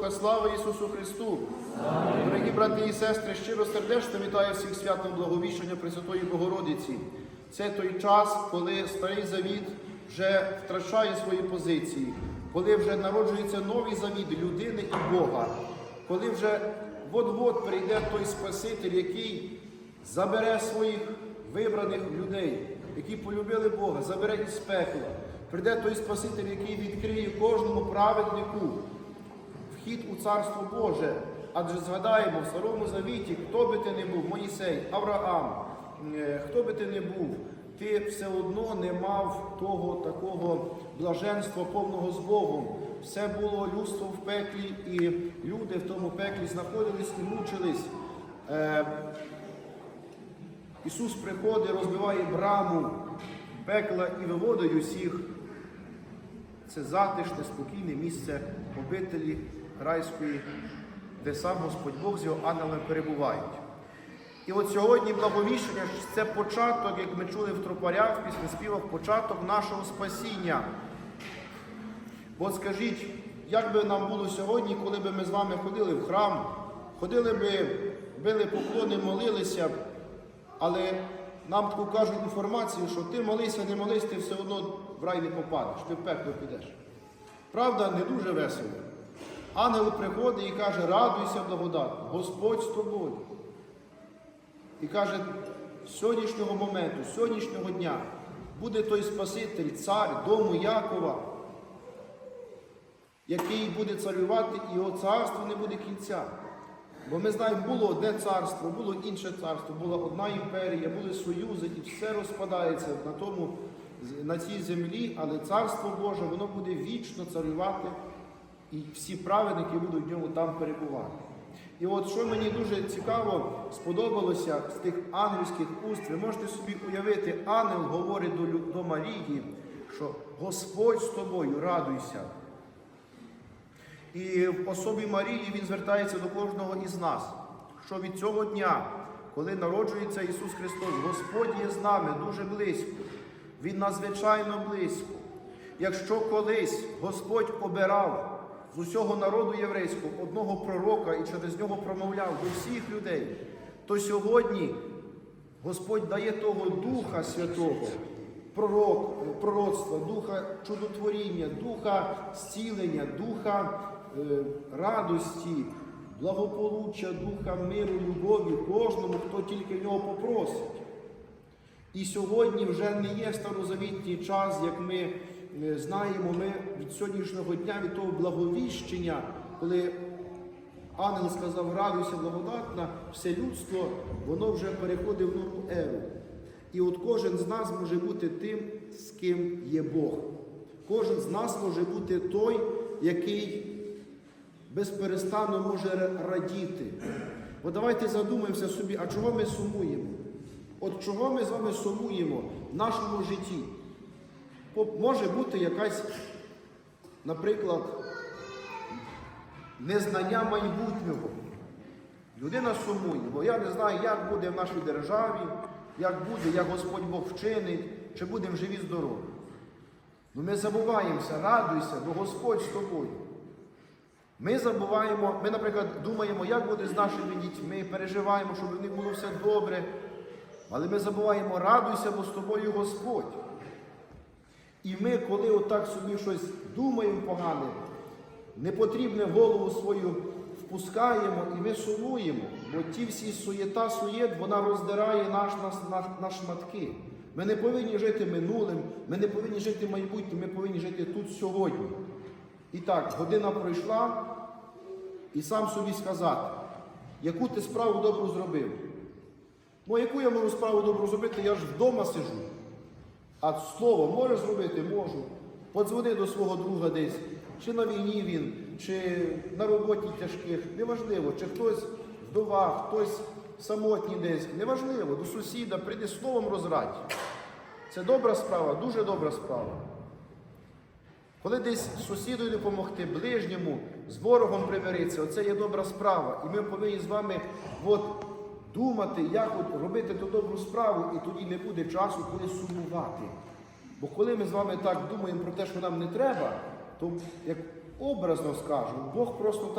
Духа, слава Ісусу Христу! Дорогі брати і сестри, щиро сердечно вітаю всіх святом благовіщення Пресвятої Богородиці. Це той час, коли старий завіт вже втрачає свої позиції, коли вже народжується новий завіт людини і Бога, коли вже от-от прийде той Спаситель, який забере своїх вибраних людей, які полюбили Бога, забере із пекла. Прийде той Спаситель, який відкриє кожному праведнику вхід у Царство Боже. Адже згадаємо в Старому Завіті, хто би ти не був, Моїсей, Авраам, е, хто би ти не був, ти все одно не мав того такого блаженства повного з Богом. Все було людство в пеклі, і люди в тому пеклі знаходились і мучились. Е, Ісус приходить, розбиває браму пекла і виводить усіх. Це затишне, спокійне місце обителі райської, де сам Господь Бог з його ангелами перебувають. І от сьогодні благовіщення це початок, як ми чули в тропарях, після співах, початок нашого спасіння. Бо скажіть, як би нам було сьогодні, коли б ми з вами ходили в храм, ходили би, били поклони, молилися, але нам таку кажуть інформацію, що ти молися, не молись, ти все одно в рай не попадеш, ти в пекло підеш. Правда, не дуже весело. Ангел приходить і каже, радуйся, благодатно, Господь з тобою. І каже, з сьогоднішнього моменту, з сьогоднішнього дня буде той Спаситель, цар дому Якова, який буде царювати, і його царство не буде кінця. Бо ми знаємо, було одне царство, було інше царство, була одна імперія, були союзи, і все розпадається на тому, на цій землі, але царство Боже, воно буде вічно царювати, і всі праведники будуть в ньому там перебувати. І от що мені дуже цікаво сподобалося з тих ангельських уст, ви можете собі уявити, ангел говорить до, до Марії, що Господь з тобою, радуйся. І в особі Марії він звертається до кожного із нас, що від цього дня, коли народжується Ісус Христос, Господь є з нами дуже близько, Він надзвичайно близько. Якщо колись Господь обирав з усього народу єврейського одного пророка і через нього промовляв до всіх людей, то сьогодні Господь дає того Духа Святого, пророк, пророцтва, духа чудотворіння, духа зцілення, духа е, радості, благополуччя, духа миру, любові кожному, хто тільки в нього попросить. І сьогодні вже не є старозавітній час, як ми знаємо, ми від сьогоднішнього дня, від того благовіщення, коли ангел сказав радуйся благодатна, все людство, воно вже переходить в нову еру. І от кожен з нас може бути тим, з ким є Бог. Кожен з нас може бути той, який безперестанно може радіти. От давайте задумаємося собі, а чого ми сумуємо? От чого ми з вами сумуємо в нашому житті? Може бути якась, наприклад, незнання майбутнього. Людина сумує, бо я не знаю, як буде в нашій державі, як буде, як Господь Бог вчинить, чи будемо живі здорові. Ну ми забуваємося, радуйся, бо Господь з тобою. Ми забуваємо, ми, наприклад, думаємо, як буде з нашими дітьми, переживаємо, щоб в них було все добре. Але ми забуваємо, радуйся, бо з тобою Господь. І ми, коли отак собі щось думаємо погане, непотрібне голову свою впускаємо і ми сумуємо, бо ті всі суєта, суєт, вона роздирає наш, нас на, на шматки. Ми не повинні жити минулим, ми не повинні жити майбутнім, ми повинні жити тут сьогодні. І так, година пройшла, і сам собі сказати, яку ти справу добру зробив. Ну, яку я можу справу добру зробити, я ж вдома сижу. А слово можеш зробити? Можу. Подзвони до свого друга десь, чи на війні він, чи на роботі тяжких, неважливо, чи хтось вдова, хтось самотній десь, неважливо, до сусіда, прийди словом розрадь. Це добра справа, дуже добра справа. Коли десь сусіду допомогти, ближньому, з ворогом примиритися, оце є добра справа. І ми повинні з вами от, думати, як от робити ту добру справу, і тоді не буде часу, коли сумувати. Бо коли ми з вами так думаємо про те, що нам не треба, то як образно скажу, Бог просто